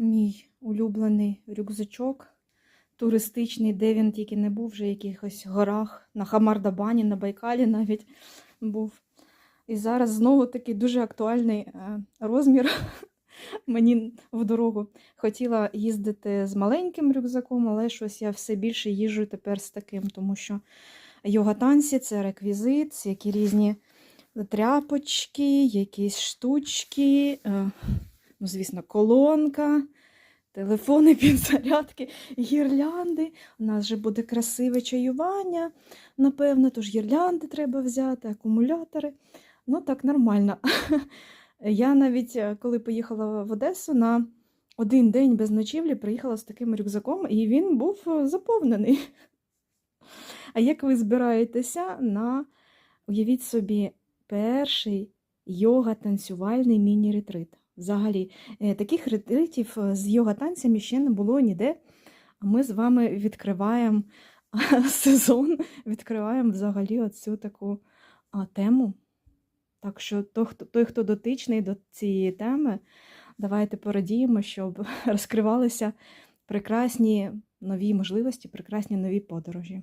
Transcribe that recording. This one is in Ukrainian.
Мій улюблений рюкзачок туристичний, де він тільки не був, вже в якихось горах, на Хамардабані, на Байкалі навіть був. І зараз знову такий дуже актуальний е, розмір мені в дорогу. Хотіла їздити з маленьким рюкзаком, але щось я все більше їжджу тепер з таким, тому що йога танці це реквізит, всякі різні тряпочки, якісь штучки, е, ну, звісно, колонка, телефони, підзарядки, гірлянди. У нас же буде красиве чаювання, напевно, тож гірлянди треба взяти, акумулятори. Ну, так, нормально. Я навіть, е, коли поїхала в Одесу на один день без ночівлі, приїхала з таким рюкзаком, і він був е, заповнений. А як ви збираєтеся на, уявіть собі, перший йога-танцювальний міні-ретрит? Взагалі, е, таких ретритів е, з йога-танцями ще не було ніде. Ми з вами відкриваємо сезон, відкриваємо взагалі оцю таку тему. Так що той, хто дотичний до цієї теми, давайте порадіємо, щоб розкривалися прекрасні нові можливості, прекрасні нові подорожі.